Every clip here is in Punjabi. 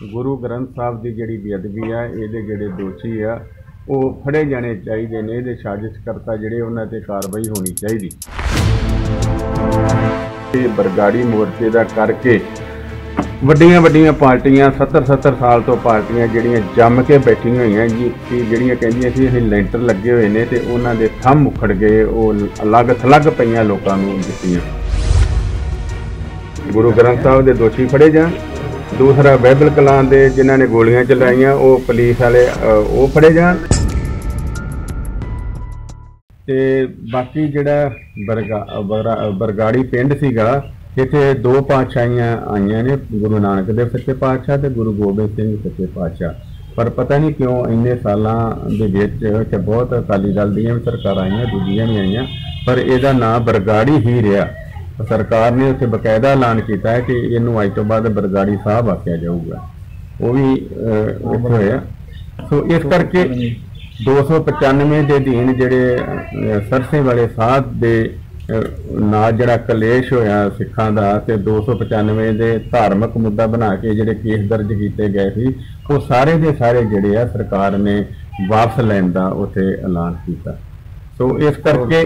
ਗੁਰੂ ਗ੍ਰੰਥ ਸਾਹਿਬ ਦੀ ਜਿਹੜੀ ਬੇਅਦਬੀ ਆ, ਇਹਦੇ ਜਿਹੜੇ ਦੋਸ਼ੀ ਆ, ਉਹ ਫੜੇ ਜਾਣੇ ਚਾਹੀਦੇ ਨੇ, ਇਹਦੇ ਸਾਜ਼ਿਸ਼ਕਰਤਾ ਜਿਹੜੇ ਉਹਨਾਂ ਤੇ ਕਾਰਵਾਈ ਹੋਣੀ ਚਾਹੀਦੀ। ਇਹ ਬਰਗਾੜੀ ਮੋਰਚੇ ਦਾ ਕਰਕੇ ਵੱਡੀਆਂ ਵੱਡੀਆਂ ਪਾਰਟੀਆਂ 70 70 ਸਾਲ ਤੋਂ ਪਾਰਟੀਆਂ ਜਿਹੜੀਆਂ ਜੰਮ ਕੇ ਬੈਠੀਆਂ ਹੋਈਆਂ, ਜੀ, ਕਿ ਜਿਹੜੀਆਂ ਕਹਿੰਦੀਆਂ ਸੀ ਅਸੀਂ ਲੈਂਟਰ ਲੱਗੇ ਹੋਏ ਨੇ ਤੇ ਉਹਨਾਂ ਦੇ ਥੰਮ ਉਖੜ ਗਏ, ਉਹ ਅਲੱਗ ਥਲੱਗ ਪਈਆਂ ਲੋਕਾਂ ਨੂੰ ਦਿੱਤੀਆਂ। ਗੁਰੂ ਗ੍ਰੰਥ ਸਾਹਿਬ ਦੇ ਦੋਸ਼ੀ ਫੜੇ ਜਾਣ। ਦੂਸਰਾ ਬਾਈਬਲ ਕਲਾਂ ਦੇ ਜਿਨ੍ਹਾਂ ਨੇ ਗੋਲੀਆਂ ਚਲਾਈਆਂ, ਉਹ ਪੁਲਿਸ ਵਾਲੇ ਉਹ ਫੜੇ ਜਾਣ। ਤੇ ਬਾਕੀ ਜਿਹੜਾ ਬਰਗਾੜੀ ਪਿੰਡ ਸੀਗਾ, ਇੱਥੇ ਦੋ ਪਾਤਸ਼ਾਹੀਆਂ ਆਈਆਂ ਨੇ, ਗੁਰੂ ਨਾਨਕ ਦੇਵ ਸੱਚੇ ਪਾਤਸ਼ਾਹ ਤੇ ਗੁਰੂ ਗੋਬਿੰਦ ਸਿੰਘ ਸੱਚੇ ਪਾਤਸ਼ਾਹ। ਪਰ ਪਤਾ ਨਹੀਂ ਕਿਉਂ ਇੰਨੇ ਸਾਲਾਂ ਦੇ ਵਿੱਚ ਕਿ ਬਹੁਤ ਅਕਾਲੀ ਦਲ ਦੀਆਂ ਵੀ ਸਰਕਾਰਾਂ ਆਈਆਂ, ਦੂਜੀਆਂ ਵੀ ਆਈਆਂ, ਪਰ ਇਹਦਾ ਨਾਂ ਬਰਗਾੜੀ ਹੀ ਰਿਹਾ। ਸਰਕਾਰ ਨੇ ਉੱਥੇ ਬਕਾਇਦਾ ਐਲਾਨ ਕੀਤਾ ਹੈ ਕਿ ਇਹਨੂੰ ਅੱਜ ਤੋਂ ਬਾਅਦ ਬਰਗਾੜੀ ਸਾਹਿਬ ਆਖਿਆ ਜਾਊਗਾ। ਉਹ ਵੀ ਉੱਥੇ ਹੋਇਆ। ਸੋ ਇਸ ਕਰਕੇ 295 ਦੇ ਅਧੀਨ ਜਿਹੜੇ ਸਰਸੇ ਵਾਲੇ ਸਾਧ ਦੇ ਨਾਲ ਜਿਹੜਾ ਕਲੇਸ਼ ਹੋਇਆ ਸਿੱਖਾਂ ਦਾ ਤੇ 295 ਦੇ ਧਾਰਮਿਕ ਮੁੱਦਾ ਬਣਾ ਕੇ ਜਿਹੜੇ ਕੇਸ ਦਰਜ ਕੀਤੇ ਗਏ ਸੀ, ਉਹ ਸਾਰੇ ਦੇ ਸਾਰੇ ਜਿਹੜੇ ਆ, ਸਰਕਾਰ ਨੇ ਵਾਪਸ ਲੈਣ ਦਾ ਉੱਥੇ ਐਲਾਨ ਕੀਤਾ। ਸੋ ਇਸ ਕਰਕੇ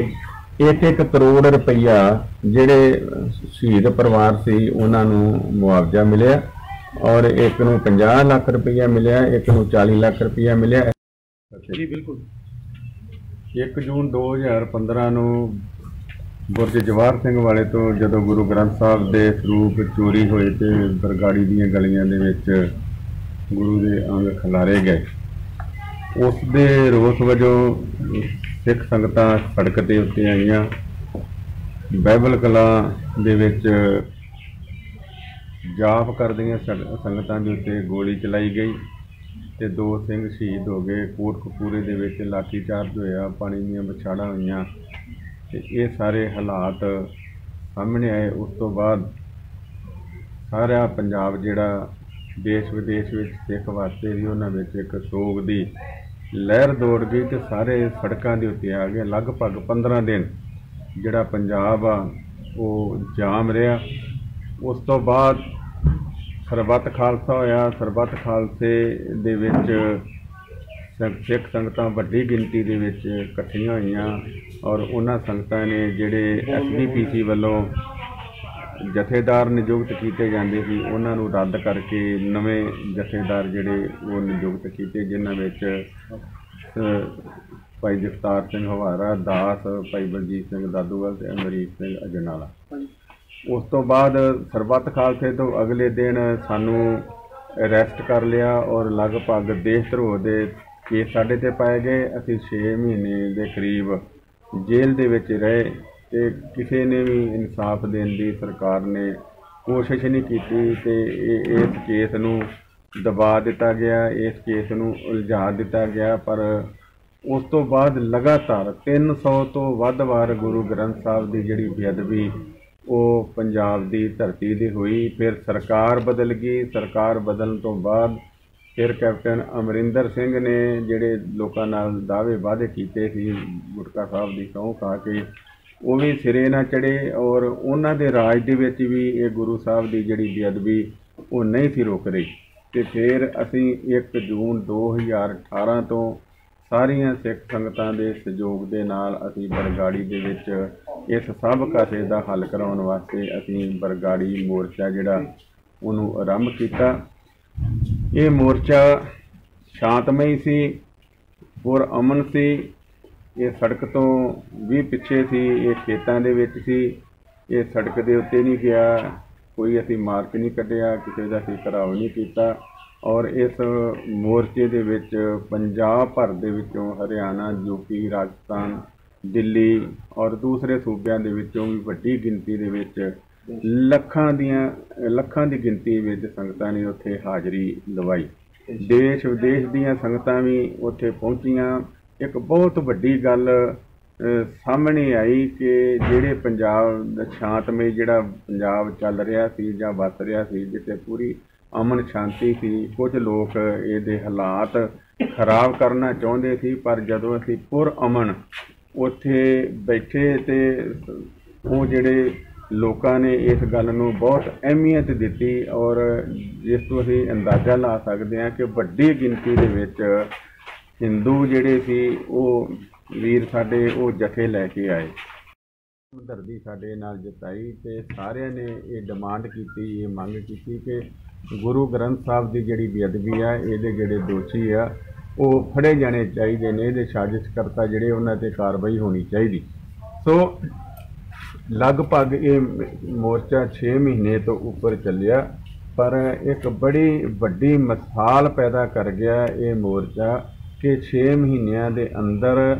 ਇੱਕ ਇੱਕ ਕਰੋੜ ਰੁਪਈਆ ਜਿਹੜੇ ਸ਼ਹੀਦ ਪਰਿਵਾਰ ਸੀ ਉਹਨਾਂ ਨੂੰ ਮੁਆਵਜ਼ਾ ਮਿਲਿਆ ਔਰ ਇੱਕ ਨੂੰ 50 ਲੱਖ ਰੁਪਈਆ ਮਿਲਿਆ ਇੱਕ ਨੂੰ 40 ਲੱਖ ਰੁਪਈਆ ਮਿਲਿਆ। ਜੀ ਬਿਲਕੁਲ। 1 ਜੂਨ 2015 ਨੂੰ ਬੁਰਜ ਜਵਾਹਰ ਸਿੰਘ ਵਾਲੇ ਤੋਂ ਜਦੋਂ ਗੁਰੂ ਗ੍ਰੰਥ ਸਾਹਿਬ ਦੇ ਸਰੂਪ ਚੋਰੀ ਹੋਏ ਤੇ ਬਰਗਾੜੀ ਦੀਆਂ ਗਲੀਆਂ ਦੇ ਵਿੱਚ ਗੁਰੂ ਦੇ ਅੰਗ ਖਿਲਾਰੇ ਗਏ ਉਸ ਦੇ ਰੋਸ ਵਜੋਂ ਸਿੱਖ ਸੰਗਤਾਂ ਸੜਕ ਦੇ ਉੱਤੇ ਆਈਆਂ ਬਾਈਬਲ ਕਲਾ ਦੇ ਵਿੱਚ ਜਾਪ ਕਰਦੀਆਂ ਸੰ- ਸੰਗਤਾਂ ਦੇ ਉੱਤੇ ਗੋਲੀ ਚਲਾਈ ਗਈ ਤੇ ਦੋ ਸਿੰਘ ਸ਼ਹੀਦ ਹੋ ਗਏ। ਕੋਟਕਪੂਰੇ ਦੇ ਵਿੱਚ ਲਾਠੀਚਾਰਜ ਹੋਇਆ, ਪਾਣੀ ਦੀਆਂ ਵਿਛਾੜਾਂ ਹੋਈਆਂ ਤੇ ਇਹ ਸਾਰੇ ਹਾਲਾਤ ਸਾਹਮਣੇ ਆਏ। ਉਸ ਤੋਂ ਬਾਅਦ ਸਾਰਾ ਪੰਜਾਬ ਜਿਹੜਾ ਦੇਸ਼ ਵਿਦੇਸ਼ ਵਿੱਚ ਸਿੱਖ ਵਾਸਤੇ ਵੀ ਉਹਨਾਂ ਵਿੱਚ ਇੱਕ ਸੋਗ ਦੀ ਲਹਿਰ ਦੌੜ ਗਈ ਤੇ ਸਾਰੇ ਸੜਕਾਂ ਦੇ ਉੱਤੇ ਆ ਗਏ। ਲਗਭਗ 15 ਦਿਨ ਜਿਹੜਾ ਪੰਜਾਬ ਆ, ਉਹ ਜਾਮ ਰਿਹਾ। ਉਸ ਤੋਂ ਬਾਅਦ ਸਰਬੱਤ ਖਾਲਸਾ ਹੋਇਆ। ਸਰਬੱਤ ਖਾਲਸੇ ਦੇ ਵਿੱਚ ਸਿੱਖ- ਸੰਗਤਾਂ ਵੱਡੀ ਗਿਣਤੀ ਦੇ ਵਿੱਚ ਇਕੱਠੀਆਂ ਹੋਈਆਂ ਔਰ ਉਹਨਾਂ ਸੰਗਤਾਂ ਨੇ ਜਿਹੜੇ ਐਸਜੀਪੀਸੀ ਵੱਲੋਂ ਜਥੇਦਾਰ ਨਿਯੁਕਤ ਕੀਤੇ ਜਾਂਦੇ ਸੀ, ਉਹਨਾਂ ਨੂੰ ਰੱਦ ਕਰਕੇ ਨਵੇਂ ਜਥੇਦਾਰ ਜਿਹੜੇ ਉਹ ਨਿਯੁਕਤ ਕੀਤੇ, ਜਿਨ੍ਹਾਂ ਵਿੱਚ ਭਾਈ ਜਗਤਾਰ ਸਿੰਘ ਹਵਾਰਾ, ਦਾਸ, ਭਾਈ ਬਲਜੀਤ ਸਿੰਘ ਦਾਦੂਵਾਲ ਤੇ ਅਮਰੀਕ ਸਿੰਘ ਅਜਨਾਲਾ। ਉਸ ਤੋਂ ਬਾਅਦ ਸਰਬੱਤ ਖਾਲਸੇ ਤੋਂ ਅਗਲੇ ਦਿਨ ਸਾਨੂੰ ਅਰੈਸਟ ਕਰ ਲਿਆ ਔਰ ਲਗਭਗ ਦੇਸ਼ ਧਰੋਹ ਦੇ ਕੇਸ ਸਾਡੇ ਤੇ ਪਾਏ ਗਏ। ਅਸੀਂ 6 ਮਹੀਨੇ ਦੇ ਕਰੀਬ ਜੇਲ੍ਹ ਦੇ ਵਿੱਚ ਰਹੇ। ਤੇ ਕਿਸੇ ਨੇ ਵੀ ਇਨਸਾਫ ਦੇਣ ਦੀ ਸਰਕਾਰ ਨੇ ਕੋਸ਼ਿਸ਼ ਨਹੀਂ ਕੀਤੀ ਤੇ ਇਹ, ਇਸ ਕੇਸ ਨੂੰ ਦਬਾ ਦਿੱਤਾ ਗਿਆ, ਇਸ ਕੇਸ ਨੂੰ ਉਲਝਾ ਦਿੱਤਾ ਗਿਆ, ਪਰ ਉਸ ਤੋਂ ਬਾਅਦ ਲਗਾਤਾਰ 300 ਤੋਂ ਵੱਧ ਵਾਰ ਗੁਰੂ ਗ੍ਰੰਥ ਸਾਹਿਬ ਦੀ ਜਿਹੜੀ ਬੇਅਦਬੀ, ਉਹ ਪੰਜਾਬ ਦੀ ਧਰਤੀ ਦੀ ਹੋਈ, ਫਿਰ ਸਰਕਾਰ ਬਦਲ ਗਈ, ਸਰਕਾਰ ਬਦਲਣ ਤੋਂ ਬਾਅਦ ਫਿਰ ਕੈਪਟਨ ਅਮਰਿੰਦਰ ਸਿੰਘ ਨੇ ਜਿਹੜੇ ਲੋਕਾਂ ਨਾਲ ਦਾਅਵੇ ਵਾਅਦੇ ਕੀਤੇ ਸੀ ਗੁਟਕਾ ਸਾਹਿਬ ਦੀ ਸਹੁੰ ਖਾ ਕੇ ਉਹ ਵੀ ਸਿਰੇ ਨਾ ਚੜੇ ਔਰ ਉਹਨਾਂ ਦੇ ਰਾਜ ਦੇ ਵਿੱਚ ਵੀ ਇਹ ਗੁਰੂ ਸਾਹਿਬ ਦੀ ਜਿਹੜੀ ਬੇਅਦਬੀ, ਉਹ ਨਹੀਂ ਸੀ ਰੁਕ ਰਹੀ। ਤੇ ਫਿਰ ਅਸੀਂ 1 ਜੂਨ 2018 ਤੋਂ ਸਾਰੀਆਂ ਸਿੱਖ ਸੰਗਤਾਂ ਦੇ ਸਹਿਯੋਗ ਦੇ ਨਾਲ ਅਸੀਂ ਬਰਗਾੜੀ ਦੇ ਵਿੱਚ ਇਸ ਸਭ ਕਾਸੇ ਦਾ ਹੱਲ ਕਰਾਉਣ ਵਾਸਤੇ ਅਸੀਂ ਬਰਗਾੜੀ ਮੋਰਚਾ ਜਿਹੜਾ, ਉਹਨੂੰ ਆਰੰਭ ਕੀਤਾ। ਇਹ ਮੋਰਚਾ ਸ਼ਾਂਤਮਈ ਸੀ ਔਰ ਅਮਨ ਸੀ ਇਹ ਸੜਕ ਤੋਂ ਵੀ ਪਿੱਛੇ ਸੀ ਇਹ ਖੇਤਾਂ ਦੇ ਵਿੱਚ ਸੀ। ਇਹ ਸੜਕ ਦੇ ਉੱਤੇ ਨਹੀਂ ਗਿਆ ਕੋਈ ਅਸੀਂ ਮਾਰਕ ਨਹੀਂ ਕੱਢਿਆ ਕਿਸੇ ਦਾ ਅਸੀਂ ਘਰਾਓ ਨਹੀਂ ਕੀਤਾ। ਔਰ ਇਸ ਮੋਰਚੇ ਦੇ ਵਿੱਚ ਪੰਜਾਬ ਭਰ ਦੇ ਵਿੱਚੋਂ ਹਰਿਆਣਾ ਯੂਪੀ ਰਾਜਸਥਾਨ ਦਿੱਲੀ ਔਰ ਦੂਸਰੇ ਸੂਬਿਆਂ ਦੇ ਵਿੱਚੋਂ ਵੀ ਵੱਡੀ ਗਿਣਤੀ ਦੇ ਵਿੱਚ ਲੱਖਾਂ ਦੀਆਂ ਲੱਖਾਂ ਦੀ ਗਿਣਤੀ ਵਿੱਚ ਸੰਗਤਾਂ ਨੇ ਉੱਥੇ ਹਾਜ਼ਰੀ ਲਵਾਈ। ਦੇਸ਼ ਵਿਦੇਸ਼ ਦੀਆਂ ਸੰਗਤਾਂ ਵੀ ਉੱਥੇ ਪਹੁੰਚੀਆਂ। ਇੱਕ ਬਹੁਤ ਵੱਡੀ ਗੱਲ ਸਾਹਮਣੇ ਆਈ ਕਿ ਜਿਹੜੇ ਪੰਜਾਬ ਦਾ ਸ਼ਾਂਤਮਈ ਜਿਹੜਾ ਪੰਜਾਬ ਚੱਲ ਰਿਹਾ ਸੀ ਜਾਂ ਵਸ ਰਿਹਾ ਸੀ, ਜਿੱਥੇ ਪੂਰੀ ਅਮਨ ਸ਼ਾਂਤੀ ਸੀ, ਕੁਝ ਲੋਕ ਇਹਦੇ ਹਾਲਾਤ ਖਰਾਬ ਕਰਨਾ ਚਾਹੁੰਦੇ ਸੀ, ਪਰ ਜਦੋਂ ਅਸੀਂ ਪੁਰ ਅਮਨ ਉੱਥੇ ਬੈਠੇ ਤੇ ਉਹ ਜਿਹੜੇ ਲੋਕਾਂ ਨੇ ਇਸ ਗੱਲ ਨੂੰ ਬਹੁਤ ਅਹਿਮੀਅਤ ਦਿੱਤੀ ਔਰ ਜਿਸ ਤੋਂ ਅਸੀਂ ਅੰਦਾਜ਼ਾ ਲਾ ਸਕਦੇ ਹਾਂ ਕਿ ਵੱਡੀ ਗਿਣਤੀ ਦੇ ਵਿੱਚ ਹਿੰਦੂ ਜਿਹੜੇ ਸੀ, ਉਹ ਵੀਰ ਸਾਡੇ, ਉਹ ਜਥੇ ਲੈ ਕੇ ਆਏ। ਹਮਦਰਦੀ ਸਾਡੇ ਨਾਲ ਜਤਾਈ ਤੇ ਸਾਰਿਆਂ ਨੇ ਇਹ ਡਿਮਾਂਡ ਕੀਤੀ, ਇਹ ਮੰਗ ਕੀਤੀ ਕਿ ਗੁਰੂ ਗ੍ਰੰਥ ਸਾਹਿਬ ਦੀ ਜਿਹੜੀ ਬੇਅਦਬੀ ਆ, ਇਹਦੇ ਜਿਹੜੇ ਦੋਸ਼ੀ ਆ, ਉਹ ਫੜੇ ਜਾਣੇ ਚਾਹੀਦੇ ਨੇ, ਇਹਦੇ ਸਾਜ਼ਿਸ਼ਕਰਤਾ ਜਿਹੜੇ ਉਹਨਾਂ ਤੇ ਕਾਰਵਾਈ ਹੋਣੀ ਚਾਹੀਦੀ। ਸੋ ਲਗਭਗ ਇਹ ਮੋਰਚਾ 6 ਮਹੀਨੇ ਤੋਂ ਉੱਪਰ ਚੱਲਿਆ, ਪਰ ਇੱਕ ਬੜੀ ਵੱਡੀ ਮਿਸਾਲ ਪੈਦਾ ਕਰ ਗਿਆ ਇਹ ਮੋਰਚਾ। ਕਿ 6 ਮਹੀਨਿਆਂ ਦੇ ਅੰਦਰ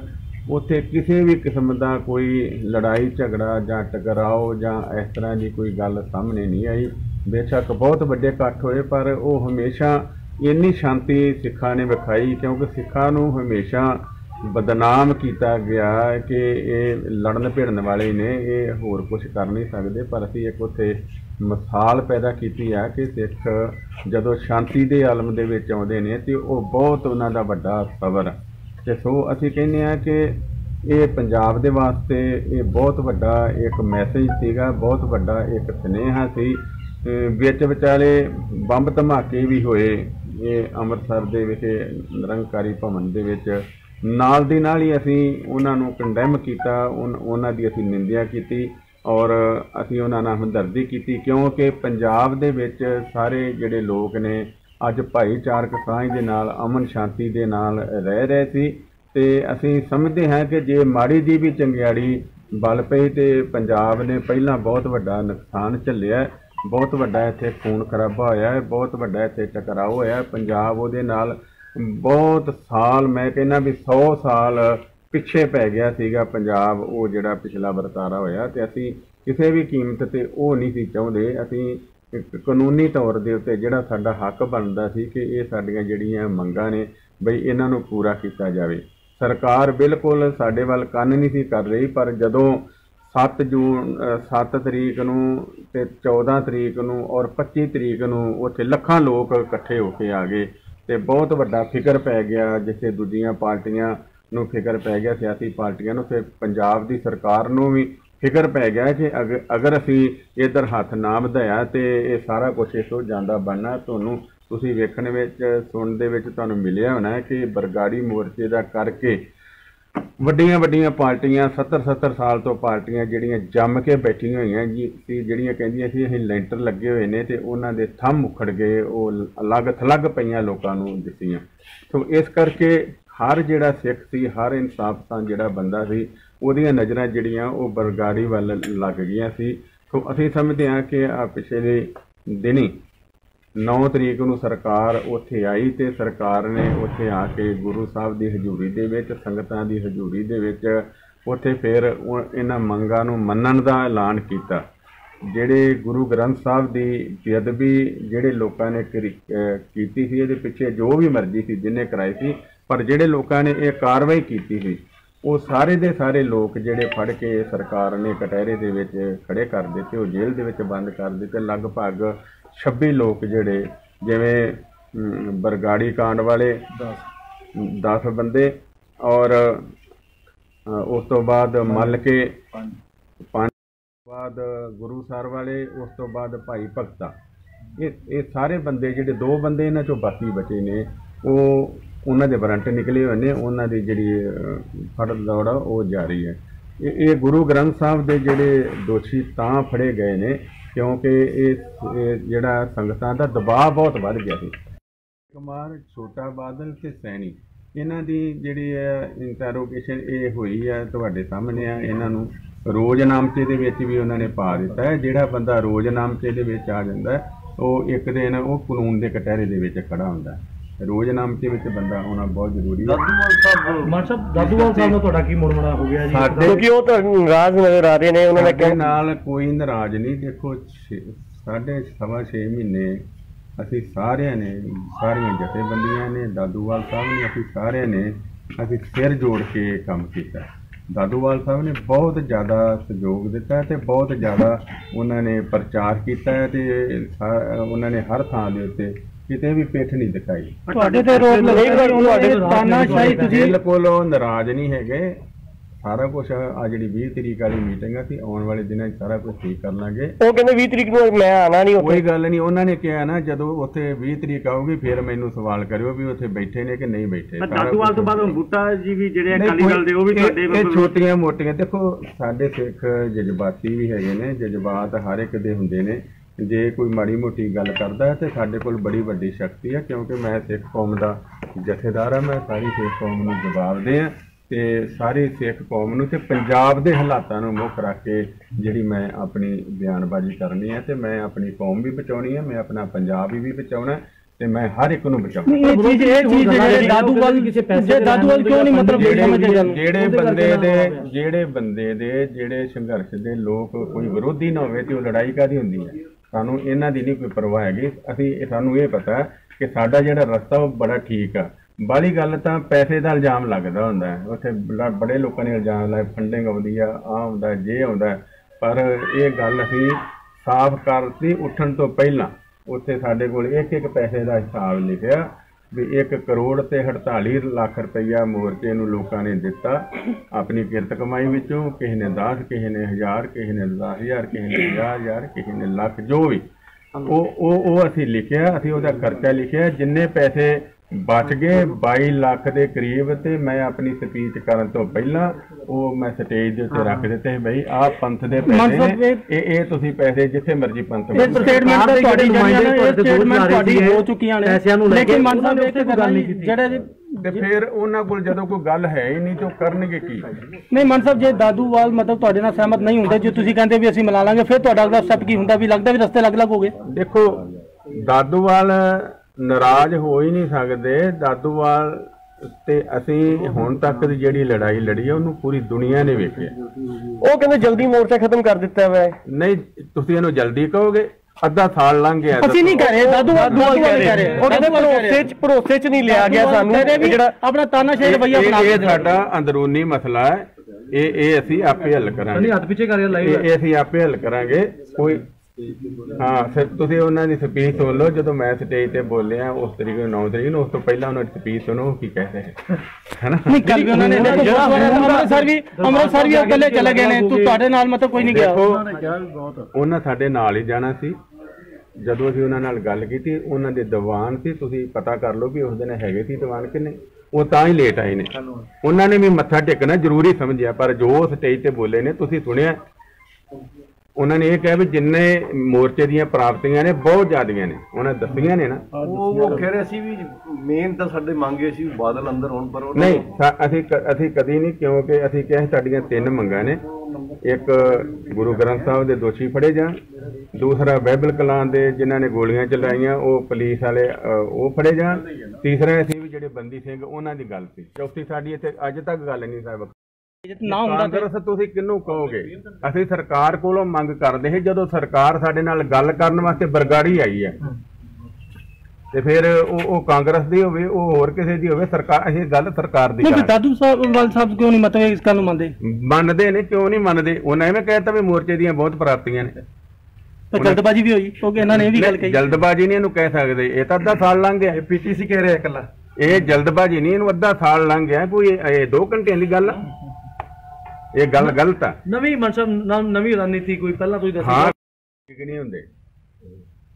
ਉੱਥੇ ਕਿਸੇ ਵੀ ਕਿਸਮ ਦਾ ਕੋਈ ਲੜਾਈ, ਝਗੜਾ ਜਾਂ ਟਕਰਾਓ ਜਾਂ ਇਸ ਤਰ੍ਹਾਂ ਦੀ ਕੋਈ ਗੱਲ ਸਾਹਮਣੇ ਨਹੀਂ ਆਈ। ਬੇਸ਼ੱਕ ਬਹੁਤ ਵੱਡੇ ਇਕੱਠ ਹੋਏ, ਪਰ ਉਹ ਹਮੇਸ਼ਾ ਇੰਨੀ ਸ਼ਾਂਤੀ ਸਿੱਖਾਂ ਨੇ ਵਿਖਾਈ, ਕਿਉਂਕਿ ਸਿੱਖਾਂ ਨੂੰ ਹਮੇਸ਼ਾ ਬਦਨਾਮ ਕੀਤਾ ਗਿਆ ਕਿ ਇਹ ਲੜਨ ਭਿੜਨ ਵਾਲੇ ਨੇ, ਇਹ ਹੋਰ ਕੁਝ ਕਰ ਨਹੀਂ ਸਕਦੇ, ਪਰ ਅਸੀਂ ਇੱਕ ਉੱਥੇ ਮਿਸਾਲ ਪੈਦਾ ਕੀਤੀ ਆ ਕਿ ਸਿੱਖ ਜਦੋਂ ਸ਼ਾਂਤੀ ਦੇ ਆਲਮ ਦੇ ਵਿੱਚ ਆਉਂਦੇ ਨੇ ਤੇ ਉਹ ਬਹੁਤ ਉਹਨਾਂ ਦਾ ਵੱਡਾ ਸਬਰ ਹੈ ਤੇ ਸੋ ਅਸੀਂ ਕਹਿੰਦੇ ਆ ਕਿ ਇਹ ਪੰਜਾਬ ਦੇ ਵਾਸਤੇ ਇਹ ਬਹੁਤ ਵੱਡਾ ਇੱਕ ਮੈਸੇਜ ਸੀਗਾ, ਬਹੁਤ ਵੱਡਾ ਇੱਕ ਸੁਨੇਹਾ ਸੀ। ਵਿੱਚ ਵਿਚਾਲੇ ਬੰਬ ਧਮਾਕੇ ਵੀ ਹੋਏ ਇਹ ਅੰਮ੍ਰਿਤਸਰ ਦੇ ਵਿਖੇ ਨਿਰੰਕਾਰੀ ਭਵਨ ਦੇ ਵਿੱਚ। ਨਾਲ ਦੀ ਨਾਲ ਹੀ ਅਸੀਂ ਉਹਨਾਂ ਨੂੰ ਕੰਡੈਮ ਕੀਤਾ, ਉਨ- ਉਹਨਾਂ ਦੀ ਅਸੀਂ ਨਿੰਦਿਆ ਕੀਤੀ। ਔਰ ਅਸੀਂ ਉਹਨਾਂ ਨਾਲ ਹਮਦਰਦੀ ਕੀਤੀ, ਕਿਉਂਕਿ ਪੰਜਾਬ ਦੇ ਵਿੱਚ ਸਾਰੇ ਜਿਹੜੇ ਲੋਕ ਨੇ ਅੱਜ ਭਾਈਚਾਰਕ ਸਾਂਝ ਦੇ ਨਾਲ, ਅਮਨ ਸ਼ਾਂਤੀ ਦੇ ਨਾਲ ਰਹਿ ਰਹੇ ਸੀ ਤੇ ਅਸੀਂ ਸਮਝਦੇ ਹਾਂ ਕਿ ਜੇ ਮਾੜੀ ਜੀ ਵੀ ਚੰਗਿਆੜੀ ਬਲ ਪਈ ਤੇ ਪੰਜਾਬ ਨੇ ਪਹਿਲਾਂ ਬਹੁਤ ਵੱਡਾ ਨੁਕਸਾਨ ਝੱਲਿਆ, ਬਹੁਤ ਵੱਡਾ ਇੱਥੇ ਖੂਨ ਖਰਾਬਾ ਹੋਇਆ ਹੈ ਬਹੁਤ ਵੱਡਾ ਇੱਥੇ ਟਕਰਾਓ ਹੋਇਆ, ਪੰਜਾਬ ਉਹਦੇ ਨਾਲ ਬਹੁਤ ਸਾਲ, ਮੈਂ ਕਹਿੰਦਾ ਵੀ 100 ਸਾਲ ਪਿੱਛੇ ਪੈ ਗਿਆ ਸੀਗਾ ਪੰਜਾਬ ਉਹ ਜਿਹੜਾ ਪਿਛਲਾ ਵਰਤਾਰਾ ਹੋਇਆ ਤੇ ਅਸੀਂ ਕਿਸੇ ਵੀ ਕੀਮਤ ਤੇ ਉਹ ਨਹੀਂ ਸੀ ਚਾਹੁੰਦੇ। ਅਸੀਂ ਕਾਨੂੰਨੀ ਤੌਰ ਦੇ ਉੱਤੇ ਜਿਹੜਾ ਸਾਡਾ ਹੱਕ ਬਣਦਾ ਸੀ ਕਿ ਇਹ ਸਾਡੀਆਂ ਜਿਹੜੀਆਂ ਮੰਗਾਂ ਨੇ ਬਈ ਇਹਨਾਂ ਨੂੰ ਪੂਰਾ ਕੀਤਾ ਜਾਵੇ। ਸਰਕਾਰ ਬਿਲਕੁਲ ਸਾਡੇ ਵੱਲ ਕੰਨ ਨਹੀਂ ਸੀ ਕਰ ਰਹੀ ਪਰ ਜਦੋਂ 7 ਜੂਨ ਅ, 7 ਤਰੀਕ ਨੂੰ ਤੇ 14 ਤਰੀਕ ਨੂੰ ਔਰ 25 ਤਰੀਕ ਨੂੰ ਉੱਥੇ ਲੱਖਾਂ ਲੋਕ ਇਕੱਠੇ ਹੋ ਕੇ ਆ ਗਏ ਤੇ ਬਹੁਤ ਵੱਡਾ ਫਿਕਰ ਪੈ ਗਿਆ ਜਿੱਥੇ ਦੂਜੀਆਂ ਪਾਰਟੀਆਂ ਨੂੰ ਫਿਕਰ ਪੈ ਗਿਆ ਸਿਆਸੀ ਪਾਰਟੀਆਂ ਨੂੰ, ਫਿਰ ਪੰਜਾਬ ਦੀ ਸਰਕਾਰ ਨੂੰ ਵੀ ਫਿਕਰ ਪੈ ਗਿਆ ਕਿ ਅਗ- ਅਗਰ ਅਸੀਂ ਇਧਰ ਹੱਥ ਨਾ ਵਧਾਇਆ ਤੇ ਇਹ ਸਾਰਾ ਕੁਝ ਇਸੋ ਜਾਂਦਾ ਬਣਨਾ, ਤੁਹਾਨੂੰ ਤੁਸੀਂ ਵੇਖਣ ਵਿੱਚ, ਸੁਣਨ ਦੇ ਵਿੱਚ ਤੁਹਾਨੂੰ ਮਿਲਿਆ ਹੋਣਾ ਕਿ ਬਰਗਾੜੀ ਮੋਰਚੇ ਦਾ ਕਰਕੇ ਵੱਡੀਆਂ ਵੱਡੀਆਂ ਪਾਰਟੀਆਂ 70 70 ਸਾਲ ਤੋਂ ਪਾਰਟੀਆਂ ਜਿਹੜੀਆਂ ਜੰਮ ਕੇ ਬੈਠੀਆਂ ਹੋਈਆਂ ਜੀ, ਸੀ ਜਿਹੜੀਆਂ ਕਹਿੰਦੀਆਂ ਸੀ ਅਸੀਂ ਲੈਂਟਰ ਲੱਗੇ ਹੋਏ ਨੇ ਤੇ ਉਹਨਾਂ ਦੇ ਥੰਮ ਉਖੜ ਗਏ, ਉਹ ਅਲੱਗ ਥਲੱਗ ਪਈਆਂ ਲੋਕਾਂ ਨੂੰ ਦਿੱਤੀਆਂ। ਸੋ ਇਸ ਕਰਕੇ ਹਰ ਜਿਹੜਾ ਸਿੱਖ ਸੀ, ਹਰ ਇਨਸਾਫ ਤਾਂ ਜਿਹੜਾ ਬੰਦਾ ਸੀ, ਉਹਦੀਆਂ ਨਜ਼ਰਾਂ ਜਿਹੜੀਆਂ ਉਹ ਬਰਗਾੜੀ ਵੱਲ ਲੱਗ ਗਈਆਂ ਸੀ। ਸੋ ਅਸੀਂ ਸਮਝਦੇ ਹਾਂ ਕਿ ਆ ਪਿਛਲੇ ਦਿਨੀ 9 ਤਰੀਕ ਨੂੰ ਸਰਕਾਰ ਉੱਥੇ ਆਈ ਤੇ ਸਰਕਾਰ ਨੇ ਉੱਥੇ ਆ ਕੇ ਗੁਰੂ ਸਾਹਿਬ ਦੀ ਹਜ਼ੂਰੀ ਦੇ ਵਿੱਚ, ਸੰਗਤਾਂ ਦੀ ਹਜ਼ੂਰੀ ਦੇ ਵਿੱਚ ਉੱਥੇ ਫਿਰ ਉਹ- ਇਹਨਾਂ ਮੰਗਾਂ ਨੂੰ ਮੰਨਣ ਦਾ ਐਲਾਨ ਕੀਤਾ। ਜਿਹੜੇ ਗੁਰੂ ਗ੍ਰੰਥ ਸਾਹਿਬ ਦੀ ਬੇਅਦਬੀ ਜਿਹੜੇ ਲੋਕਾਂ ਨੇ ਕਰੀ- ਕੀਤੀ ਸੀ, ਇਹਦੇ ਪਿੱਛੇ ਜੋ ਵੀ ਮਰਜ਼ੀ ਸੀ, ਜਿੰਨੇ ਕਰਾਈ ਸੀ ਪਰ ਜਿਹੜੇ ਲੋਕਾਂ ਨੇ ਇਹ ਕਾਰਵਾਈ ਕੀਤੀ ਸੀ ਉਹ ਸਾਰੇ ਦੇ ਸਾਰੇ ਲੋਕ ਜਿਹੜੇ ਫੜ ਕੇ ਸਰਕਾਰ ਨੇ ਕਟਹਿਰੇ ਦੇ ਵਿੱਚ ਖੜੇ ਕਰ ਦਿੱਤੇ ਉਹ ਜੇਲ੍ਹ ਦੇ ਵਿੱਚ ਬੰਦ ਕਰ ਦਿੱਤੇ। ਲਗਭਗ 26 ਲੋਕ ਜਿਹੜੇ ਜਿਵੇਂ ਬਰਗਾੜੀ ਕਾਂਡ ਵਾਲੇ 10 ਬੰਦੇ ਔਰ ਉਸ ਤੋਂ ਬਾਅਦ ਮੱਲ ਕੇ ਪੰਜ। ਬਾਅਦ ਗੁਰੂ ਸਰ ਵਾਲੇ ਉਸ ਤੋਂ ਬਾਅਦ ਭਾਈ ਭਗਤਾ। ਇਹ ਇਹ ਸਾਰੇ ਬੰਦੇ ਜਿਹੜੇ ਦੋ ਬੰਦੇ ਇਹਨਾਂ ਚੋਂ ਬਾਕੀ ਬਚੇ ਨੇ ਉਹ ਉਹਨਾਂ ਦੇ ਵਾਰੰਟ ਨਿਕਲੇ ਹੋਏ ਨੇ, ਉਹਨਾਂ ਦੀ ਜਿਹੜੀ ਫੜ ਦੌੜ ਆ, ਉਹ ਜਾਰੀ ਹੈ। ਇਹ ਇਹ ਗੁਰੂ ਗ੍ਰੰਥ ਸਾਹਿਬ ਦੇ ਜਿਹੜੇ ਦੋਸ਼ੀ ਤਾਂ ਫੜੇ ਗਏ ਨੇ, ਕਿਉਂਕਿ ਇਹ ਜਿਹੜਾ ਸੰਗਤਾਂ ਦਾ ਦਬਾਅ ਬਹੁਤ ਵੱਧ ਗਿਆ ਸੀ। ਕੁਮਾਰ ਛੋਟਾ ਬਾਦਲ ਤੇ ਸੈਣੀ, ਇਹਨਾਂ ਦੀ ਜਿਹੜੀ ਹੈ ਇੰਟਰੋਗੇਸ਼ਨ ਇਹ ਹੋਈ ਹੈ ਤੁਹਾਡੇ ਸਾਹਮਣੇ ਆ, ਇਹਨਾਂ ਨੂੰ ਰੋਜ਼ ਨਾਮਚੇ ਦੇ ਵਿੱਚ ਵੀ ਉਹਨਾਂ ਨੇ ਪਾ ਦਿੱਤਾ ਹੈ। ਜਿਹੜਾ ਬੰਦਾ ਰੋਜ਼ ਨਾਮਚੇ ਦੇ ਵਿੱਚ ਆ ਜਾਂਦਾ ਉਹ ਇੱਕ ਦਿਨ ਉਹ ਕਾਨੂੰਨ ਦੇ ਕਟਹਿਰੇ ਦੇ ਵਿੱਚ ਖੜਾ ਹੁੰਦਾ ਹੈ। ਰੋਜ਼ ਨਾਮਚੇ ਵਿੱਚ ਬੰਦਾ ਹੋਣਾ ਬਹੁਤ ਜ਼ਰੂਰੀ ਹੈ। ਮਾਨ ਸਾਹਿਬ ਦਾਦੂਵਾਲ ਸਾਹਿਬ ਨਾਲ ਤੁਹਾਡਾ ਕੀ ਮੁੜਮੜਾ ਹੋ ਗਿਆ ਜੀ? ਕਿਉਂਕਿ ਉਹ ਤਾਂ ਨਾਰਾਜ਼ ਨਜ਼ਰ ਆ ਰਹੇ ਨੇ ਉਹਨਾਂ ਨੇ ਨਾਲ ਕੋਈ ਨਾਰਾਜ਼ ਨਹੀਂ। ਦੇਖੋ ਛੇ- ਸਾਢੇ ਸਵਾ ਛੇ ਮਹੀਨੇ ਅਸੀਂ ਸਾਰਿਆਂ ਨੇ ਸਾਰੀਆਂ ਜਥੇਬੰਦੀਆਂ ਨੇ ਦਾਦੂਵਾਲ ਸਾਹਿਬ ਨੇ ਅਸੀਂ ਸਾਰਿਆਂ ਨੇ ਅਸੀਂ ਸਿਰ ਜੋੜ ਕੇ ਕੰਮ ਕੀਤਾ। ਦਾਦੂਵਾਲ ਸਾਹਿਬ ਨੇ ਬਹੁਤ ਜ਼ਿਆਦਾ ਸਹਿਯੋਗ ਦਿੱਤਾ ਤੇ ਬਹੁਤ ਜ਼ਿਆਦਾ ਉਹਨਾਂ ਨੇ ਪ੍ਰਚਾਰ ਕੀਤਾ ਤੇ ਸਾ- ਉਹਨਾਂ ਨੇ ਹਰ ਥਾਂ ਦੇ ਉੱਤੇ ਕਿਤੇ ਵੀ ਪਿੱਠ ਨਹੀਂ ਦਿਖਾਈ। ਤੁਹਾਡੇ ਤੇ ਰੋਕ ਨਹੀਂ, ਪਰ ਤੁਹਾਡੇ ਤਾਨਾਸ਼ਾਹੀ ਤੁਸੀਂ ਬਿਲਕੁਲ ਉਹ ਨਾਰਾਜ਼ ਨਹੀਂ ਹੈਗੇ। ਸਾਰਾ ਕੁਝ ਆ ਜਿਹੜੀ 20 ਤਰੀਕ ਵਾਲੀ ਮੀਟਿੰਗ ਆ ਸੀ ਆਉਣ ਵਾਲੇ ਦਿਨਾਂ 'ਚ ਸਾਰਾ ਕੁਝ ਠੀਕ ਕਰ ਲਾਂਗੇ। ਉਹ ਕਹਿੰਦੇ 20 ਤਰੀਕ ਨੂੰ ਮੈਂ ਆਣਾ ਨਹੀਂ ਉੱਥੇ। ਕੋਈ ਗੱਲ ਨਹੀਂ ਉਹਨਾਂ ਨੇ ਕਿਹਾ ਨਾ ਜਦੋਂ ਉੱਥੇ 20 ਤਰੀਕ ਆਊਗੀ ਫਿਰ ਮੈਨੂੰ ਸਵਾਲ ਕਰਿਓ ਵੀ ਉੱਥੇ ਬੈਠੇ ਨੇ ਕਿ ਨਹੀਂ ਬੈਠੇ। ਦਾਦੂਵਾਲ ਤੋਂ ਬਾਅਦ ਬੂਟਾ ਜੀ ਵੀ ਜਿਹੜੇ ਅਕਾਲੀ ਦਲ ਦੇ ਉਹ ਵੀ ਤੁਹਾਡੇ ਇਹ ਛੋਟੀਆਂ ਮੋਟੀਆਂ ਦੇਖੋ ਸਾਡੇ ਸਿੱਖ ਜਜ਼ਬਾਤੀ ਵੀ ਹੈਗੇ ਨੇ ਜਜ਼ਬਾਤ ਹਰ ਇੱਕ ਦੇ ਹੁੰਦੇ ਨੇ। ਜੇ ਕੋਈ ਮਾੜੀ ਮੋਟੀ ਗੱਲ ਕਰਦਾ ਹੈ ਤੇ ਸਾਡੇ ਕੋਲ ਬੜੀ ਵੱਡੀ ਸ਼ਕਤੀ ਹੈ ਕਿਉਂਕਿ ਮੈਂ ਸਿੱਖ ਕੌਮ ਦਾ ਜਥੇਦਾਰ ਹਾਂ ਮੈਂ ਸਾਰੀ ਸਿੱਖ ਕੌਮ ਨੂੰ ਜਵਾਬ ਦੇ ਆ ਤੇ ਸਾਰੀ ਸਿੱਖ ਕੌਮ ਨੂੰ ਤੇ ਪੰਜਾਬ ਦੇ ਹਾਲਾਤਾਂ ਨੂੰ ਮੁੱਖ ਰੱਖ ਕੇ ਜਿਹੜੀ ਮੈਂ ਆਪਣੀ ਬਿਆਨਬਾਜ਼ੀ ਕਰਨੀ ਹੈ ਤੇ ਮੈਂ ਆਪਣੀ ਕੌਮ ਵੀ ਬਚਾਉਣੀ ਹੈ ਮੈਂ ਆਪਣਾ ਪੰਜਾਬ ਵੀ ਬਚਾਉਣਾ ਹੈ ਤੇ ਮੈਂ ਹਰ ਇੱਕ ਨੂੰ ਬਚਾਉਣਾ ਇਹ ਚੀਜ਼ ਇਹ ਚੀਜ਼ ਜਿਹੜੇ ਦਾਦੂਵਾਲ ਕਿਸੇ ਪੈਸੇ ਜੇ ਦਾਦੂਵਾਲ ਕਿਉਂ ਨਹੀਂ ਮਤਲਬ ਜਿਹੜੇ ਸਮਝਦੇ ਜਾਨੂੰ ਜਿਹੜੇ ਬੰਦੇ ਦੇ ਜਿਹੜੇ ਬੰਦੇ ਦੇ ਜਿਹੜੇ ਸੰਘਰਸ਼ ਦੇ ਲੋਕ ਕੋਈ ਵਿਰੋਧੀ ਨਾ ਹੋਵੇ ਤੇ ਉਹ ਲੜਾਈ ਕਾਦੀ ਹੁੰਦੀ ਹੈ? ਸਾਨੂੰ ਇਹਨਾਂ ਦੀ ਨਹੀਂ ਕੋਈ ਪਰਵਾਹ ਹੈਗੀ। ਅਸੀਂ ਸਾਨੂੰ ਇਹ ਪਤਾ ਕਿ ਸਾਡਾ ਜਿਹੜਾ ਰਸਤਾ ਉਹ ਬੜਾ ਠੀਕ ਆ। ਬਾਲੀ ਗੱਲ ਤਾਂ ਪੈਸੇ ਦਾ ਇਲਜ਼ਾਮ ਲੱਗਦਾ ਹੁੰਦਾ ਹੈ। ਉੱਥੇ ਬੜਾ- ਬੜੇ ਲੋਕਾਂ ਨੇ ਇਲਜ਼ਾਮ ਲਾਏ ਫੰਡਿੰਗ ਆਉਂਦੀ ਆ ਆ ਆਉਂਦਾ, ਜੇ ਆਉਂਦਾ ਪਰ ਇਹ ਗੱਲ ਅਸੀਂ ਸਾਫ਼ ਕਰਤੀ ਉੱਠਣ ਤੋਂ ਪਹਿਲਾਂ। ਉੱਥੇ ਸਾਡੇ ਕੋਲ ਇੱਕ ਇੱਕ ਪੈਸੇ ਦਾ ਹਿਸਾਬ ਲਿਖਿਆ। ਵੀ 1 ਕਰੋੜ ਤੇ 48 ਲੱਖ ਰੁਪਈਆ ਮੋਰਚੇ ਨੂੰ ਲੋਕਾਂ ਨੇ ਦਿੱਤਾ। ਆਪਣੀ ਕਿਰਤ ਕਮਾਈ ਵਿੱਚੋਂ ਕਿਸੇ ਨੇ 10 ਕਿਸੇ ਨੇ 1000 ਕਿਸੇ ਨੇ 10000 ਕਿਸੇ ਨੇ 50000 ਕਿਸੇ ਨੇ ਲੱਖ ਜੋ ਵੀ। ਉਹ ਉਹ ਉਹ ਅਸੀਂ ਲਿਖਿਆ, ਅਸੀਂ ਉਹਦਾ ਖਰਚਾ ਲਿਖਿਆ। ਜਿੰਨੇ ਪੈਸੇ ਬਚ ਗਏ 22 ਲੱਖ ਦੇ ਕਰੀਬ ਤੇ ਮੈਂ ਆਪਣੀ ਸਪੀਚ ਕਰਨ ਤੋਂ ਪਹਿਲਾਂ ਉਹ ਮੈਂ ਸਟੇਜ ਦੇ ਉੱਤੇ ਰੱਖ ਦਿੱਤੇ ਬਈ ਆਹ ਪੰਥ ਦੇ ਪੈਸੇ ਨੇ। ਇਹ- ਇਹ ਤੁਸੀਂ ਪੈਸੇ ਜਿੱਥੇ ਮਰਜ਼ੀ ਪੰਥ ਇਹ। ਸਟੇਟਮੈਂਟ ਤਾਂ ਤੁਹਾਡੀ ਸਟੇਟਮੈਂਟ ਤੁਹਾਡੀ ਹੋ ਚੁੱਕੀਆਂ ਨੇ। ਪੈਸਿਆਂ ਨੂੰ ਲੈ ਕੇ ਲੇਕਿਨ ਮਨ ਸਾਹਿਬ ਨੇ ਉੱਥੇ ਗੱਲ ਨਹੀਂ ਕੀਤੀ। ਜਿਹੜੇ ਤੇ ਫਿਰ ਉਹਨਾਂ ਕੋਲ ਜਦੋਂ ਕੋਈ ਗੱਲ ਹੈ ਹੀ ਨਹੀਂ ਤੇ ਉਹ ਕਰਨਗੇ ਕੀ? ਨਹੀਂ ਮਨ ਸਾਹਿਬ ਜੇ ਦਾਦੂਵਾਲ ਮਤਲਬ ਤੁਹਾਡੇ ਨਾਲ ਸਹਿਮਤ ਨਹੀਂ ਹੁੰਦੇ ਜੇ ਤੁਸੀਂ ਕਹਿੰਦੇ ਵੀ ਅਸੀਂ ਮਿਲਾ ਲਾਂਗੇ ਫਿਰ ਤੁਹਾਡਾ ਅਗਲਾ ਸਟੈਪ ਕੀ ਹੁੰਦਾ? ਵੀ ਲੱਗਦਾ ਵੀ ਰਸਤੇ ਅਲੱਗ-ਅਲੱਗ ਹੋ ਗਏ। ਦੇਖੋ ਦਾਦੂਵਾਲ ਨਾਰਾਜ਼ ਹੋ ਹੀ ਨਹੀਂ ਸਕਦੇ। ਦਾਦੂਵਾਲ ਤੇ ਅਸੀਂ ਹੁਣ ਤੱਕ ਦੀ ਜਿਹੜੀ ਲੜਾਈ ਲੜੀ ਹੈ ਉਹਨੂੰ ਪੂਰੀ ਦੁਨੀਆ ਨੇ ਵੇਖਿਆ ਉਹ ਕਹਿੰਦੇ ਜਲਦੀ ਮੋਰਚਾ ਖਤਮ ਕਰ ਦਿੱਤਾ ਵਾ ਨਹੀਂ ਤੁਸੀਂ ਇਹਨੂੰ ਜਲਦੀ ਕਹੋਗੇ? ਅੱਧਾ ਸਾਲ ਲੰਘ ਗਿਆ। ਅਸੀਂ ਨਹੀਂ ਕਹਿ ਰਹੇ ਦਾਦੂਵਾਲ ਦਾਦੂਵਾਲ ਕਹਿ ਰਹੇ? ਉਹ ਕਹਿੰਦੇ ਭਰੋਸੇ ਚ ਭਰੋਸੇ ਚ ਨਹੀਂ ਲਿਆ ਗਿਆ ਸਾਨੂੰ। ਜਿਹੜਾ ਆਪਣਾ ਤਾਨਾਸ਼ਾਹੀ ਰਵਈਆ ਬਣਾ ਇਹ ਸਾਡਾ ਅੰਦਰੂਨੀ ਮਸਲਾ ਹੈ। ਇਹ ਇਹ ਅਸੀਂ ਆਪੇ ਹੱਲ ਕਰਾਂਗੇ। ਹੱਥ ਪਿੱਛੇ ਕਰ ਇਹ ਇਹ ਅਸੀਂ ਆਪੇ ਹੱਲ ਕਰਾਂਗੇ। ਕੋਈ ਹਾਂ ਫਿਰ ਤੁਸੀਂ ਉਹਨਾਂ ਦੀ ਸਪੀਚ ਸੁਣ ਲਓ ਜਦੋਂ ਮੈਂ ਸਟੇਜ ਤੇ ਬੋਲਿਆ ਉਸ ਤਰੀਕ ਨੂੰ 9 ਤਰੀਕ ਨੂੰ ਉਸ ਤੋਂ ਪਹਿਲਾਂ ਉਹਨਾਂ ਦੀ ਸਪੀਚ ਸੁਣੋ ਕੀ ਕਹਿੰਦੇ ਹੈ ਹੈਨਾ? ਨਹੀਂ ਕੱਲ ਵੀ ਉਹਨਾਂ ਨੇ ਦੇਖੋ ਅੰਮ੍ਰਿਤਸਰ ਵੀ ਅੰਮ੍ਰਿਤਸਰ ਵੀ ਉਹ ਇਕੱਲੇ ਚਲੇ ਗਏ ਨੇ ਤੂੰ ਤੁਹਾਡੇ ਨਾਲ ਮਤਲਬ ਕੋਈ ਨਹੀਂ ਗਿਆ। ਦੇਖੋ ਉਹਨਾਂ ਸਾਡੇ ਨਾਲ ਹੀ ਜਾਣਾ ਸੀ। ਜਦੋਂ ਅਸੀਂ ਉਹਨਾਂ ਨਾਲ ਗੱਲ ਕੀਤੀ ਉਹਨਾਂ ਦੇ ਦੀਵਾਨ ਸੀ ਤੁਸੀਂ ਪਤਾ ਕਰ ਲਓ ਵੀ ਉਸ ਦਿਨ ਹੈਗੇ ਸੀ ਦੀਵਾਨ ਕਿ ਨਹੀਂ। ਉਹ ਤਾਂ ਹੀ ਲੇਟ ਆਏ ਨੇ। ਉਹਨਾਂ ਨੇ ਵੀ ਮੱਥਾ ਟੇਕਣਾ ਜ਼ਰੂਰੀ ਸਮਝਿਆ ਪਰ ਜੋ ਸਟੇਜ ਤੇ ਬੋਲੇ ਨੇ ਤੁਸੀਂ ਸੁਣਿਆ। ਉਹਨਾਂ ਨੇ ਇਹ ਕਿਹਾ ਵੀ ਜਿੰਨੇ ਮੋਰਚੇ ਦੀਆਂ ਪ੍ਰਾਪਤੀਆਂ ਨੇ ਬਹੁਤ ਜ਼ਿਆਦੀਆਂ ਨੇ। ਉਹਨਾਂ ਦੱਸੀਆਂ ਨੇ ਨਾ। ਉਹ ਉਹ ਕਹਿ ਰਹੇ ਸੀ ਵੀ ਮੇਨ ਤਾਂ ਸਾਡੇ ਮੰਗੇ ਸੀ ਬਾਦਲ ਅੰਦਰ ਹੋਣ ਪਰ ਨਹੀਂ ਅਸੀਂ ਅਸੀਂ ਕਦੀ ਨਹੀਂ ਕਿਉਂਕਿ ਅਸੀਂ ਕਿਹਾ ਸਾਡੀਆਂ ਤਿੰਨ ਮੰਗਾਂ ਨੇ। ਇੱਕ ਗੁਰੂ ਗ੍ਰੰਥ ਸਾਹਿਬ ਦੇ ਦੋਸ਼ੀ ਫੜੇ ਜਾਣ ਦੂਸਰਾ ਬਾਈਬਲ ਕਲਾਂ ਦੇ ਜਿਨ੍ਹਾਂ ਨੇ ਗੋਲੀਆਂ ਚਲਾਈਆਂ ਉਹ ਪੁਲਿਸ ਵਾਲੇ ਉਹ ਫੜੇ ਜਾਣ। ਤੀਸਰਾ ਅਸੀਂ ਵੀ ਜਿਹੜੇ ਬੰਦੀ ਸਿੰਘ ਉਹਨਾਂ ਦੀ ਗੱਲ ਸੀ। ਚੌਥੀ ਸਾਡੀ ਇੱਥੇ ਅੱਜ ਤੱਕ ਗੱਲ ਨਹੀਂ ਸਾਹਿਬ। ਨਾ ਹੁੰਦਾ ਤੇ ਕਾਂਗਰਸ ਤੁਸੀਂ ਕਿਹਨੂੰ ਕਹੋਗੇ? ਅਸੀਂ ਸਰਕਾਰ ਕੋਲੋਂ ਮੰਗ ਕਰਦੇ ਸੀ ਜਦੋਂ ਸਰਕਾਰ ਸਾਡੇ ਨਾਲ ਗੱਲ ਕਰਨ ਵਾਸਤੇ ਬਰਗਾੜੀ ਆਈ ਹੈ। ਤੇ ਫਿਰ ਉਹ ਉਹ ਕਾਂਗਰਸ ਦੀ ਹੋਵੇ ਉਹ ਹੋਰ ਕਿਸੇ ਦੀ ਹੋਵੇ ਸਰਕਾਰ ਅਸੀਂ ਗੱਲ ਸਰਕਾਰ ਦੀ ਨਹੀਂ ਦਾਦੂ ਸਾਹਿਬ ਵਾਲ ਸਾਹਿਬ ਕਿਉਂ ਨਹੀਂ ਮਤਲਬ ਇਸ ਗੱਲ ਨੂੰ ਮੰਨਦੇ? ਮੰਨਦੇ ਨੇ ਕਿਉਂ ਨਹੀਂ ਮੰਨਦੇ? ਉਹਨਾਂ ਐਵੇਂ ਕਹਿਤਾ ਵੀ ਮੋਰਚੇ ਦੀਆਂ ਬਹੁਤ ਪ੍ਰਾਪਤੀਆਂ ਨੇ। ਤਾਂ ਜਲਦਬਾਜ਼ੀ ਵੀ ਹੋਈ ਕਿਉਂਕਿ ਇਹਨਾਂ ਨੇ ਇਹ ਵੀ ਗੱਲ ਕਹੀ। ਜਲਦਬਾਜ਼ੀ ਨਹੀਂ ਇਹਨੂੰ ਕਹਿ ਸਕਦੇ ਇਹ ਤਾਂ ਅੱਧਾ ਸਾਲ ਲੰਘ ਗਿਆ। ਪੀਟੀਸੀ ਕਹਿ ਰਿਹਾ ਇਕੱਲਾ। ਇਹ ਜਲਦਬਾਜ਼ੀ ਨਹੀਂ ਇਹਨੂੰ ਅੱਧਾ ਸਾਲ ਲੰਘ ਗਿਆ ਕੋਈ ਇਹ- ਇਹ 2 ਘੰਟਿਆਂ ਦੀ ਗੱਲ ਆ। ਇਹ ਗੱਲ ਗਲਤ ਆ। ਨਵੀਂ ਮਨਸਬ ਨਵੀਂ ਰਣਨੀਤੀ ਕੋਈ ਪਹਿਲਾਂ ਤੁਸੀਂ ਦੱਸੋ ਹਾਂ। ਠੀਕ ਨਹੀਂ ਹੁੰਦੇ।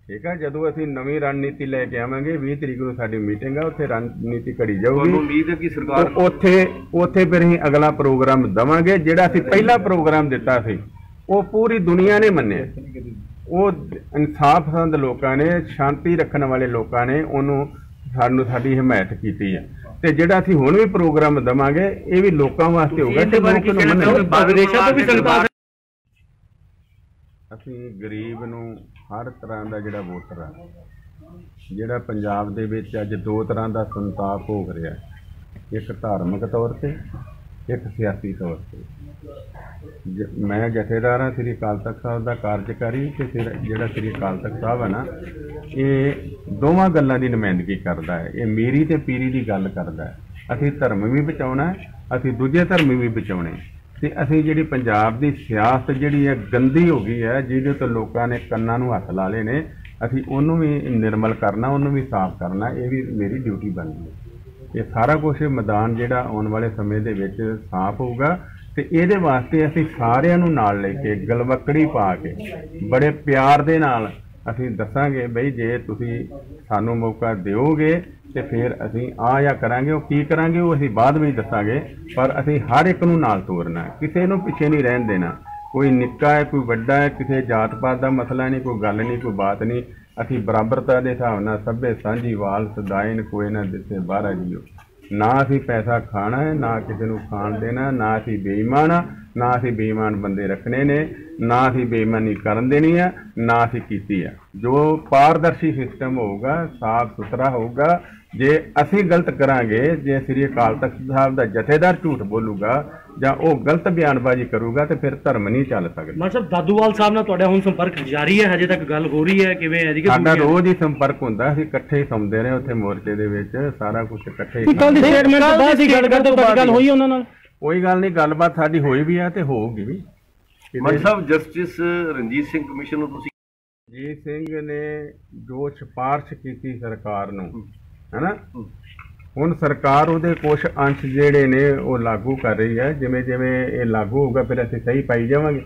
ਠੀਕ ਆ ਜਦੋਂ ਅਸੀਂ ਨਵੀਂ ਰਣਨੀਤੀ ਲੈ ਕੇ ਆਵਾਂਗੇ 20 ਤਰੀਕ ਨੂੰ ਸਾਡੀ ਮੀਟਿੰਗ ਆ ਉੱਥੇ ਰਣਨੀਤੀ ਘੜੀ ਤੁਹਾਨੂੰ ਜਾਊਗੀ ਉਮੀਦ ਹੈ ਕਿ ਸਰਕਾਰ ਉੱਥੇ ਉੱਥੇ ਫਿਰ ਅਸੀਂ ਅਗਲਾ ਪ੍ਰੋਗਰਾਮ ਦਵਾਂਗੇ ਜਿਹੜਾ ਅਸੀਂ ਪਹਿਲਾ ਪ੍ਰੋਗਰਾਮ ਦਿੱਤਾ ਸੀ। ਉਹ ਪੂਰੀ ਦੁਨੀਆ ਨੇ ਮੰਨਿਆ। ਉਹ ਇਨਸਾਫ ਪਸੰਦ ਲੋਕਾਂ ਨੇ ਸ਼ਾਂਤੀ ਰੱਖਣ ਵਾਲੇ ਲੋਕਾਂ ਨੇ ਉਹਨੂੰ ਸਾਨੂੰ ਸਾਡੀ ਹਮਾਇਤ ਕੀਤੀ ਹੈ ਤੇ ਜਿਹੜਾ ਅਸੀਂ ਹੁਣ ਵੀ ਪ੍ਰੋਗਰਾਮ ਦਵਾਂਗੇ ਇਹ ਵੀ ਲੋਕਾਂ ਵਾਸਤੇ ਹੋਊਗਾ ਤੇ ਲੋਕ ਨੂੰ ਮੰਨਣਗੇ। ਵਿਦੇਸ਼ਾਂ ਤੋਂ ਵੀ ਸੰਗਤਾਂ ਅਸੀਂ ਗਰੀਬ ਨੂੰ ਹਰ ਤਰ੍ਹਾਂ ਦਾ ਜਿਹੜਾ ਵੋਟਰ ਆ ਜਿਹੜਾ ਪੰਜਾਬ ਦੇ ਵਿੱਚ ਅੱਜ ਦੋ ਤਰ੍ਹਾਂ ਦਾ ਸੰਤਾਪ ਭੋਗ ਰਿਹਾ। ਹੈ। ਇੱਕ ਧਾਰਮਿਕ ਤੌਰ ਤੇ ਇੱਕ ਸਿਆਸੀ ਤੌਰ ਤੇ। ਮੈਂ ਜਥੇਦਾਰ ਹਾਂ, ਸ੍ਰੀ ਅਕਾਲ ਤਖਤ ਸਾਹਿਬ ਦਾ ਕਾਰਜਕਾਰੀ ਤੇ ਫਿਰ ਜਿਹੜਾ ਸ੍ਰੀ ਅਕਾਲ ਤਖਤ ਸਾਹਿਬ ਹੈ ਨਾ, ਇਹ ਦੋਵਾਂ ਗੱਲਾਂ ਦੀ ਨੁਮਾਇੰਦਗੀ ਕਰਦਾ ਹੈ। ਇਹ ਮੀਰੀ ਤੇ ਪੀਰੀ ਦੀ ਗੱਲ ਕਰਦਾ ਹੈ। ਅਸੀਂ ਧਰਮ ਵੀ ਬਚਾਉਣਾ ਅਸੀਂ ਦੂਜੇ ਧਰਮ ਵੀ ਬਚਾਉਣੇ ਤੇ ਅਸੀਂ ਜਿਹੜੀ ਪੰਜਾਬ ਦੀ ਸਿਆਸਤ ਜਿਹੜੀ ਹੈ, ਗੰਦੀ ਹੋ ਗਈ ਹੈ, ਜਿਹਦੇ ਤੋਂ ਲੋਕਾਂ ਨੇ ਕੰਨਾਂ ਨੂੰ ਹੱਥ ਲਾ ਲਏ ਨੇ, ਅਸੀਂ ਉਹਨੂੰ ਵੀ ਨਿਰਮਲ ਕਰਨਾ, ਉਹਨੂੰ ਵੀ ਸਾਫ਼ ਕਰਨਾ, ਇਹ ਵੀ ਮੇਰੀ ਡਿਊਟੀ ਬਣਦੀ ਹੈ। ਇਹ ਸਾਰਾ ਕੁਝ ਮੈਦਾਨ ਜਿਹੜਾ ਆਉਣ ਵਾਲੇ ਸਮੇਂ ਦੇ ਵਿੱਚ ਸਾਫ਼ ਹੋਊਗਾ। ਤੇ ਇਹਦੇ ਵਾਸਤੇ ਅਸੀਂ ਸਾਰਿਆਂ ਨੂੰ ਨਾਲ ਲੈ ਕੇ ਗਲਵਕੜੀ ਪਾ ਕੇ ਬੜੇ ਪਿਆਰ ਦੇ ਨਾਲ ਅਸੀਂ ਦੱਸਾਂਗੇ ਬਈ ਜੇ ਤੁਸੀਂ ਸਾਨੂੰ ਮੌਕਾ ਦਿਓਗੇ ਤੇ ਫਿਰ ਅਸੀਂ ਆ ਜਾਂ ਕਰਾਂਗੇ, ਉਹ ਕੀ ਕਰਾਂਗੇ, ਉਹ ਅਸੀਂ ਬਾਅਦ ਵਿੱਚ ਦੱਸਾਂਗੇ। ਪਰ ਅਸੀਂ ਹਰ ਇੱਕ ਨੂੰ ਨਾਲ ਤੋਰਨਾ ਕਿਸੇ ਨੂੰ ਪਿੱਛੇ ਨਹੀਂ ਰਹਿਣ ਦੇਣਾ। ਕੋਈ ਨਿੱਕਾ ਹੈ, ਕੋਈ ਵੱਡਾ ਹੈ, ਕਿਸੇ ਜਾਤ ਪਾਤ ਦਾ ਮਸਲਾ ਨਹੀਂ, ਕੋਈ ਗੱਲ ਨਹੀਂ, ਕੋਈ ਬਾਤ ਨਹੀਂ। ਅਸੀਂ ਬਰਾਬਰਤਾ ਦੇ ਹਿਸਾਬ ਨਾਲ ਸਭੇ ਸਾਂਝੀ ਵਾਲ ਸਦਾਇਨ ਕੋਈ ਨਾ ਦਿੱਤੇ ਬਾਹਰ ਜੀਓ। ਨਾ ਅਸੀਂ ਪੈਸਾ ਖਾਣਾ ਹੈ, ਨਾ ਕਿਸੇ ਨੂੰ ਖਾਣ ਦੇਣਾ ਨਾ ਅਸੀਂ ਬੇਈਮਾਨ ਆ ਨਾ ਅਸੀਂ ਬੇਈਮਾਨ ਬੰਦੇ ਰੱਖਣੇ ਨੇ, ਨਾ ਅਸੀਂ ਬੇਈਮਾਨੀ ਕਰਨ ਦੇਣੀ ਆ ਨਾ ਅਸੀਂ ਕੀਤੀ ਆ ਜੋ ਪਾਰਦਰਸ਼ੀ ਸਿਸਟਮ ਹੋਊਗਾ, ਸਾਫ਼ ਸੁਥਰਾ ਹੋਊਗਾ ਜੇ ਅਸੀਂ ਗਲਤ ਕਰਾਂਗੇ ਜੇ ਸ੍ਰੀ ਅਕਾਲ ਤਖਤ ਸਾਹਿਬ ਦਾ ਜਥੇਦਾਰ ਝੂਠ ਬੋਲੂਗਾ ਜਾਂ ਉਹ ਗਲਤ ਬਿਆਨਬਾਜ਼ੀ ਕਰੂਗਾ ਤੇ ਫਿਰ ਧਰਮ ਨਹੀਂ ਚੱਲ ਸਕਦਾ। ਮਾਨ ਸਾਹਿਬ ਦਾਦੂਵਾਲ ਸਾਹਿਬ ਨਾਲ ਤੁਹਾਡਾ ਹੁਣ ਸੰਪਰਕ ਜਾਰੀ ਹੈ ਹਜੇ ਤੱਕ ਗੱਲ ਹੋ ਰਹੀ ਹੈ ਕਿਵੇਂ ਹੈ ਜੀ ਕਿ ਸਾਡਾ ਹੈ? ਰੋਜ਼ ਹੀ ਸੰਪਰਕ ਹੁੰਦਾ ਅਸੀਂ ਇਕੱਠੇ ਹੀ ਸੌਂਦੇ ਰਹੇ ਉੱਥੇ ਮੋਰਚੇ ਦੇ ਵਿੱਚ ਸਾਰਾ ਕੁਝ ਇਕੱਠੇ ਹੀ ਕੱਲ ਦੀ ਸਟੇਟਮੈਂਟ ਤੋਂ ਬਾਅਦ ਹੀ ਗੱਲ ਕਰਦੇ ਤੁਹਾਡੀ ਗੱਲ ਹੋਈ ਉਹਨਾਂ ਨਾਲ? ਕੋਈ ਗੱਲ ਨਹੀਂ ਗੱਲਬਾਤ ਸਾਡੀ ਹੋਈ ਵੀ ਆ ਤੇ ਹੋਊਗੀ ਵੀ। ਮਨ ਸਾਹਿਬ ਜਸਟਿਸ ਰਣਜੀਤ ਸਿੰਘ ਕਮਿਸ਼ਨ ਨੂੰ ਤੁਸੀਂ ਜੀ ਸਿੰਘ ਨੇ ਜੋ ਸਿਫਾਰਸ਼ ਕੀਤੀ ਸਰਕਾਰ ਨੂੰ ਹੈਨਾ? ਹੁਣ ਸਰਕਾਰ ਉਹਦੇ ਕੁਝ ਅੰਸ਼ ਜਿਹੜੇ ਨੇ ਉਹ ਲਾਗੂ ਕਰ ਰਹੀ ਹੈ। ਜਿਵੇਂ ਜਿਵੇਂ ਇਹ ਲਾਗੂ ਹੋਊਗਾ, ਫਿਰ ਅਸੀਂ ਸਹੀ ਪਾਈ ਜਾਵਾਂਗੇ।